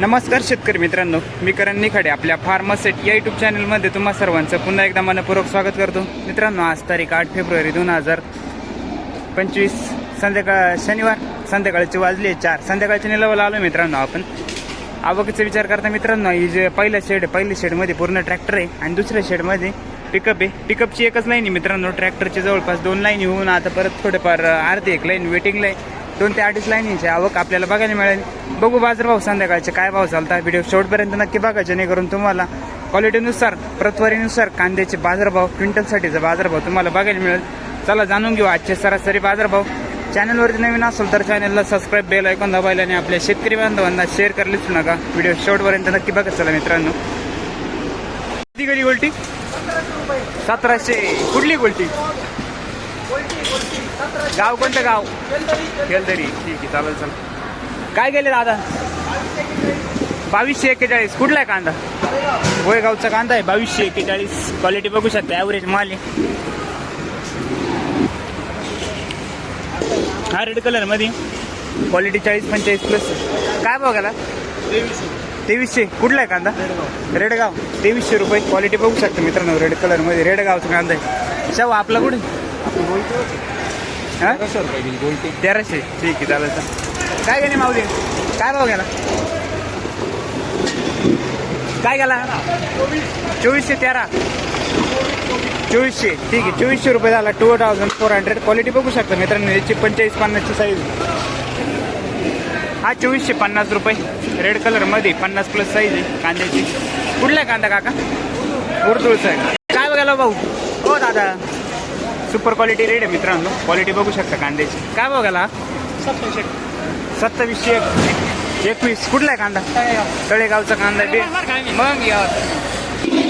नमस्कार शेतकरी मित्रांनो मी करण निखाडे आपल्या फार्मासेट या युट्यूब चॅनलमध्ये तुम्हा सर्वांचं पुन्हा एकदा मनपूर्वक स्वागत करतो. मित्रांनो आज तारीख आठ फेब्रुवारी दोन हजार पंचवीस संध्याकाळ शनिवार संध्याकाळचे वाजले चार. संध्याकाळच्या निलावाला आलो मित्रांनो आपण. आवकीचा विचार करता मित्रांनो ही जे पहिल्या शेड आहे पहिल्या शेडमध्ये पूर्ण ट्रॅक्टर आहे आणि दुसऱ्या शेडमध्ये पिकअप आहे. पिकअपची एकच लाईन आहे मित्रांनो ट्रॅक्टरची जवळपास दोन लाईन होऊन आता परत थोडेफार अर्धी एक लाईन वेटिंगला आहे. दोन ते अडीच लाईनीची आवक आपल्याला बघायला मिळेल. बघू बाजारभाव संध्याकाळचे काय भाव चालतात. व्हिडिओ शेवटपर्यंत नक्की बघा जेणेकरून तुम्हाला क्वालिटीनुसार प्रतवारीनुसार कांद्याचे बाजारभाव क्विंटलसाठीचा बाजारभाव तुम्हाला बघायला मिळेल. चला जाणून घेऊ आजचे सरासरी बाजारभाव. चॅनलवरती नवीन असेल तर चॅनलला सबस्क्राईब बेल ऐकून दाबायला आणि आपल्या शेतकरी बांधवांना शेअर करायला नका. व्हिडिओ शेवटपर्यंत नक्की बघा. चला मित्रांनो. किती कधी गोल्टी? सतराशे. कुठली गोल्टी? गाव कोणतं गाव? खेलदरी. ठीक आहे चालेल चालेल. काय गेले दादा? बावीसशे एक्केचाळीस. कुठला आहे कांदा? गोयगावचा कांदा आहे. बावीसशे एक्केचाळीस. क्वालिटी बघू शकता ॲव्हरेज माल आहे. हा रेड कलरमध्ये. क्वालिटी चाळीस पंचेचाळीस प्लस काय बघायला तेवीसशे. कुठला आहे कांदा? रेडगाव. तेवीसशे रुपये. क्वालिटी बघू शकता मित्रांनो रेड कलरमध्ये. रेडगावचा कांदा आहे. शाव आपला कुठे? हा? तेराशे. ठीक आहे चालेल चालेल काय गेले माऊली? काय भाव गेला? काय गेला? चोवीसशे तेरा. चोवीसशे. ठीक आहे चोवीसशे रुपये झाला. Two thousand four hundred quality बघू शकता मित्रांनो याची पंचेचाळीस पन्नासची साईज हा चोवीसशे पन्नास रुपये. रेड कलरमध्ये पन्नास प्लस साईज आहे कांद्याची. कुठला आहे कांदा काका? उर्दूळचा आहे. काय बघायला भाऊ? हो दादा. सुपर क्वालिटी रेड आहे मित्रांनो. क्वालिटी बघू शकता कांद्याची. काय बघायला सत्तावीसशे एक- एकवीस. कुठला आहे कांदा? तळेगावचा कांदा मग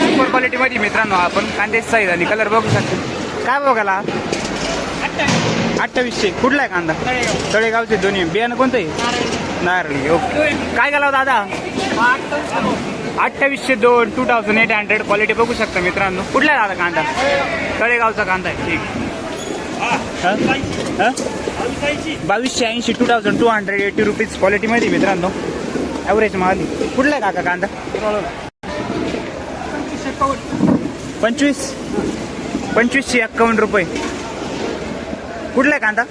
सुपर क्वालिटीमध्ये मित्रांनो आपण कांद्याची साईज आणि कलर बघू शकतो. काय बघायला अठ्ठावीसशे कुठला आहे कांदा? तळेगावचे दोन्ही. बियाणं कोणतं आहे? नारळी. ओके. काय गेला दादा? अठ्ठावीसशे दोन two thousand eight hundred quality बघू शकता मित्रांनो. कुठला आहे दादा कांदा? तळेगावचा कांदा. आहे ठीक बावीसशे ऐंशी two thousand two hundred eighty rupees क्वालिटीमध्ये मित्रांनो. ॲव्हरेज माल कुठला आहे काका कांदा? पंचवीस. पंचवीसशे एक्कावन्न रुपये. कुठला आहे कांदा?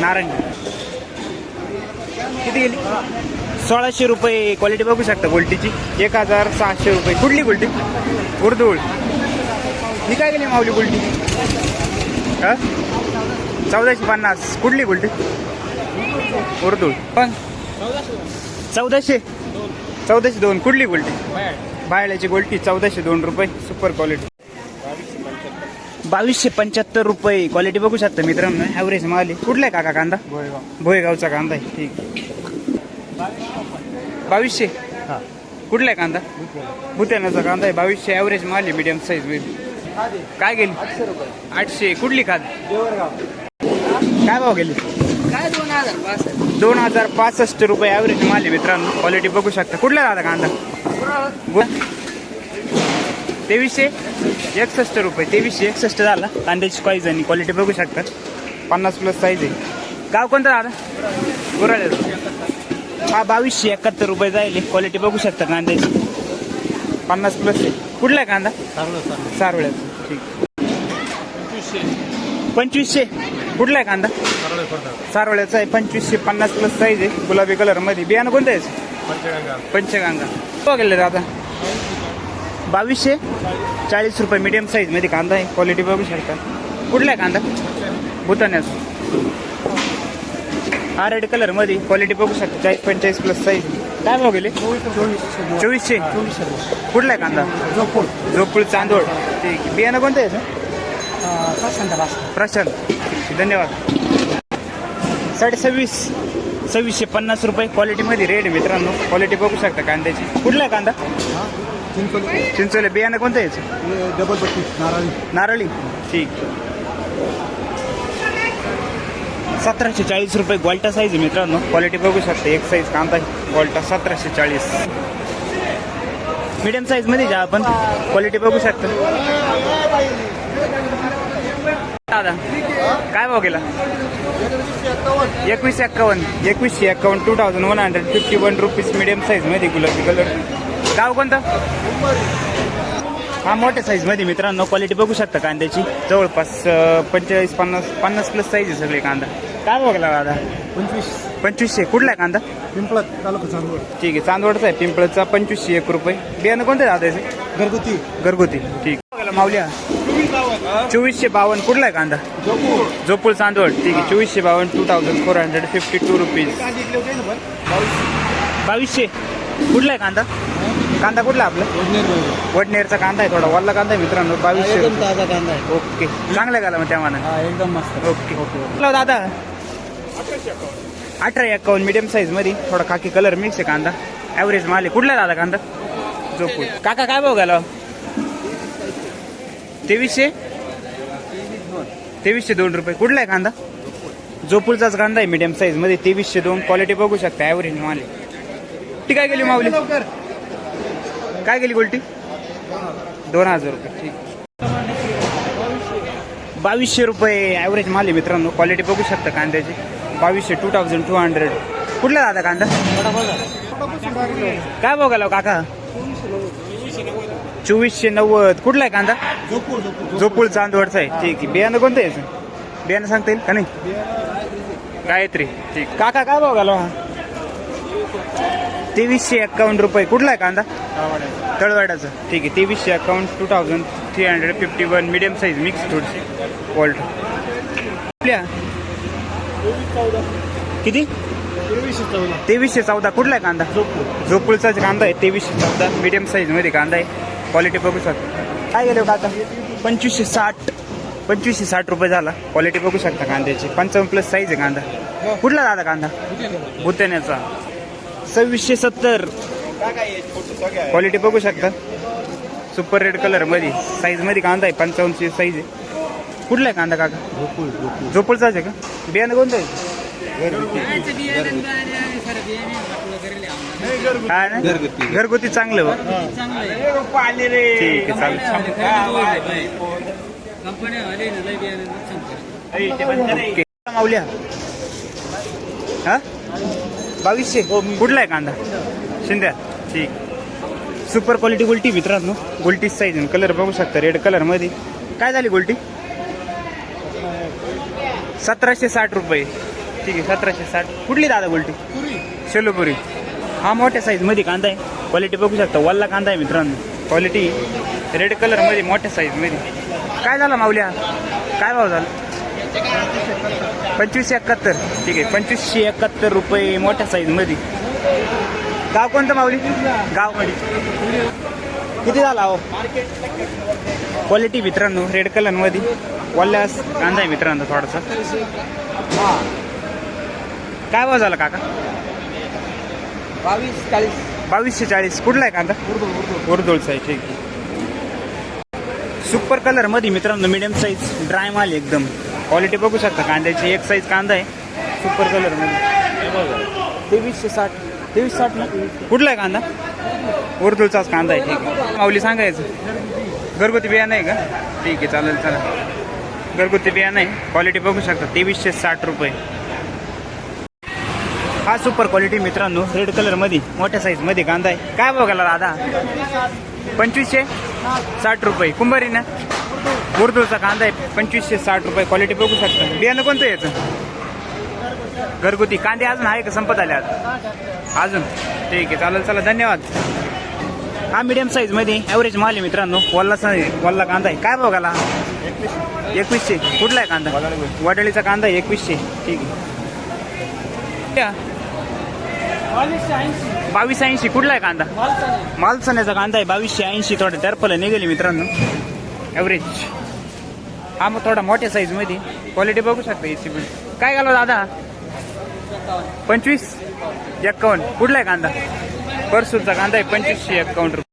नारंगी. किती गेली? सोळाशे रुपये क्वालिटी बघू शकता गोल्टीची एक हजार सहाशे रुपये. कुठली गोल्टी उर्दूळ ही काय गेली माऊली गोल्टी हा? चौदाशे पन्नास. कुठली गोल्टी उर्दूळ पण? चौदाशे? चौदाशे दोन. कुठली गोल्टी बायलाची गोल्टी चौदाशे दोन रुपये. सुपर क्वालिटी बावीसशे पंच्याहत्तर रुपये क्वालिटी बघू शकता मित्रांनो. ॲव्हरेज माल आहे. कुठला आहे काका कांदा? भोयगावचा कांदा आहे. ठीक. बावीसशे? कुठला आहे कांदा? भुत्यानाचा कांदा आहे. बावीसशे ॲव्हरेज माल आहे मीडियम साईज काय गेली? आठशे कुठली खाद? काय भाव गेली? काय दोन हजार पासष्ट दोन हजार पासष्ट रुपये ॲव्हरेज माल आहे मित्रांनो. क्वालिटी बघू शकता. कुठला दादा कांदा? तेवीसशे? एकसष्ट रुपये तेवीसशे एकसष्ट झाला. कांद्याची साईज आणि क्वालिटी बघू शकता. पन्नास प्लस साईज आहे. गाव कोणतं दादा? गुराळे हा बावीसशे एकाहत्तर रुपये जाईल. क्वालिटी बघू शकता कांद्याची. पन्नास प्लस आहे. कुठला आहे कांदा? सारवळ्याचा. ठीक. पंचवीसशे. कुठला आहे कांदा? सारवळ्याचा आहे. पंचवीसशे पन्नास प्लस साईज आहे. गुलाबी कलरमध्ये बियाणं कोणतं आहे? पंचगंगा. हो गेले दादा. बावीसशे चाळीस रुपये मिडियम साईजमध्ये कांदा आहे. क्वालिटी बघू शकता. कुठला आहे कांदा? भूतान्यास हा रेड कलरमध्ये क्वालिटी बघू शकता. चाळीस पंचेचाळीस प्लस साईज काय भाव गेले? चोवीसशे. कुठला आहे कांदा? झोपूळ झोपूळ चांदोळ ठीक आहे बियाणं कोणतं आहे प्रशांत. धन्यवाद. साडे सव्वीस सव्वीसशे पन्नास रुपये. क्वालिटीमध्ये रेट मित्रांनो. क्वालिटी बघू शकता कांद्याची. कुठला आहे कांदा? चिंचोले. बियाणं कोणतं आहे याचं? डबल पट्टी नारळी. नारळी. ठीक. सतराशे चाळीस रुपये गोल्टा साईज आहे मित्रांनो. क्वालिटी बघू शकता एक साईज कांदा गोल्टा सतराशे चाळीस. मीडियम साईजमध्ये जा आपण. क्वालिटी बघू शकता. दादा काय भाव गेला? एकवीसशे एक्कावन्न. एकवीसशे एक्कावन्न two thousand one hundred fifty one rupees medium साईजमध्ये गुलाबी कलर गाव कोणतं? हा मोठ्या साईजमध्ये मित्रांनो क्वालिटी बघू शकता कांद्याची. जवळपास पंचेचाळीस पन्नास पन्नास प्लस साईज आहे सगळे कांदा. काय गेला दादा? पंचवीस. पंचवीसशे. कुठला आहे कांदा? पिंपळत तालुका चांदवड. ठीक आहे चांदवडचा आहे. पिंपळचा पंचवीसशे एक रुपये. बियाणं कोणते दादा घरगुती. घरगुती. ठीक. गेला माऊल्या चोवीसशे बावन्न. कुठला आहे कांदा? जोपूळ. चांदवड. ठीक आहे चोवीसशे बावन्न two thousand four hundred fifty two rupees बावीसशे. कुठला आहे कांदा? कांदा कुठला आपला? वडनेरचा कांदा आहे थोडा वल्ला कांदा आहे मित्रांनो बावीसशे एकदम रुपये. ताजा कांदा आहे. ओके. चांगला गेला मग त्या मानाने. हा एकदम मस्त. ओके. हॅलो दादा. अठरा एक्कावन्न मिडियम साईजमध्ये. थोडा खाकी कलर मिक्स आहे कांदा. ॲव्हरेज माल आहे. कुठला दादा कांदा? जोपूर. काका काय भाव गेला तेवीसशे? तेवीसशे दोन रुपये. कुठला आहे कांदा? जोपूरचाच कांदा आहे मिडियम साईजमध्ये. तेवीसशे दोन. क्वालिटी बघू शकता ॲव्हरेज माल आहे. ती काय गेली माऊली? काय गेली गोल्टी? दोन हजार रुपये ठीक. बावीसशे रुपये ॲव्हरेज माल आहे मित्रांनो. क्वालिटी बघू शकता कांद्याची. बावीसशे टू थाउजंड टू हंड्रेड कुठला दादा कांदा? काय बघायला हो, काका? चोवीसशे नव्वद. कुठला आहे कांदा? झोपूळ चांदवडचा आहे. ठीक आहे. बियाणं कोणतं आहे बियाणं सांगता येईल का नाही? गायत्री. ठीक. काका काय बघायला हा? तेवीसशे एक्कावन्न रुपये. कुठला आहे कांदा? तळवाड्याचं. ठीक आहे तेवीसशे account two thousand three hundred fifty one medium size mix थोडीशी वॉल्ट आपल्या किती? तेवीसशे चौदा. कुठला आहे कांदा? झोपुलचाच कांदा आहे. तेवीसशे चौदा. मिडियम साईजमध्ये कांदा आहे. क्वालिटी बघू शकता. काय गेले हो काका पंचवीसशे साठ. पंचवीसशे साठ रुपये झाला. क्वालिटी बघू शकता कांद्याची. पंचावन्न प्लस साईज आहे कांदा. कुठला दादा कांदा? भुतेण्याचा सव्वीसशे सत्तर. क्वालिटी बघू शकता. सुपर रेड कलरमध्ये. साईजमध्ये कांदा आहे पंचावन्नची साईज आहे. कुठला आहे कांदा काका? जोपूर आहे का? बियाणं कोणतं आहे? घरगुती. घरगुती चांगलं बघ. ठीक आहे चालेल. माऊल्या. हा? बावीसशे? कुठला आहे कांदा? शिंद्या. ठीक. सुपर क्वालिटी गोल्टी मित्रांनो. गोल्टी साईज कलर बघू शकता रेड कलरमध्ये. काय झाली गोल्टी? सतराशे साठ रुपये. ठीक आहे सतराशे साठ. कुठली दादा गोल्टी? शेलोपुरी. हा मोठ्या साईजमध्ये कांदा आहे. क्वालिटी बघू शकता वल्ला कांदा आहे मित्रांनो. क्वालिटी रेड कलरमध्ये मोठ्या साईजमध्ये. काय झाला माऊल्या? काय भाव झाला? पंचवीसशे एकाहत्तर. ठीक आहे पंचवीसशे एकाहत्तर रुपये मोठ्या साईजमध्ये. गाव कोणतं माऊली? गाव किती झाला हो? क्वालिटी मित्रांनो रेड कलरमध्ये. वल्ल्या कांदा आहे मित्रांनो थोडासा. काय भाव झाला काका? बावीस चाळीस. बावीसशे चाळीस. कुठला आहे कांदा? उर्दुळचा आहे ठीक आहे. सुपर कलरमध्ये मित्रांनो मिडियम साईज ड्राय माल एकदम. क्वालिटी बघू शकता कांद्याची एक साईज कांदा आहे. सुपर कलरमध्ये. तेवीसशे साठ. तेवीस साठ ना कुठला आहे कांदा? वर्तुळचाच कांदा आहे ठीक आहे. माऊली सांगायचं घरगुती बियाणं आहे का? ठीक आहे चालेल चला. घरगुती बियाणं आहे क्वालिटी बघू शकता. तेवीसशे साठ रुपये. हा सुपर क्वालिटी मित्रांनो. रेड कलरमध्ये मोठ्या साईजमध्ये कांदा आहे. काय बघायला दादा पंचवीसशे साठ रुपये. कुंभारी ना उर्दूचा कांदा आहे पंचवीसशे साठ रुपये. क्वालिटी बघू शकता. बियाणं कोणतं याचं? घरगुती. कांदे अजून आहे का? संपत आले अजून. ठीक आहे चालेल चला धन्यवाद. हा मिडियम साईजमध्ये ॲव्हरेज माल आहे मित्रांनो. वल्ला वल्ला कांदा आहे. काय बघाला एकवीसशे. कुठला आहे कांदा? वडाळीचा कांदा आहे एकवीसशे. ठीक आहे. बावीसशे ऐंशी. कुठला आहे कांदा? मालसण्याचा कांदा आहे. बावीसशे ऐंशी. थोडं टर्पल निघाली मित्रांनो. ॲव्हरेज हा मग थोडा मोठ्या साईजमध्ये. क्वालिटी बघू शकता याची पण काय घाला दादा? पंचवीस? एक्कावन्न कुठला आहे कांदा? परसूरचा कांदा आहे पंचवीसशे एक्कावन्न रुपये.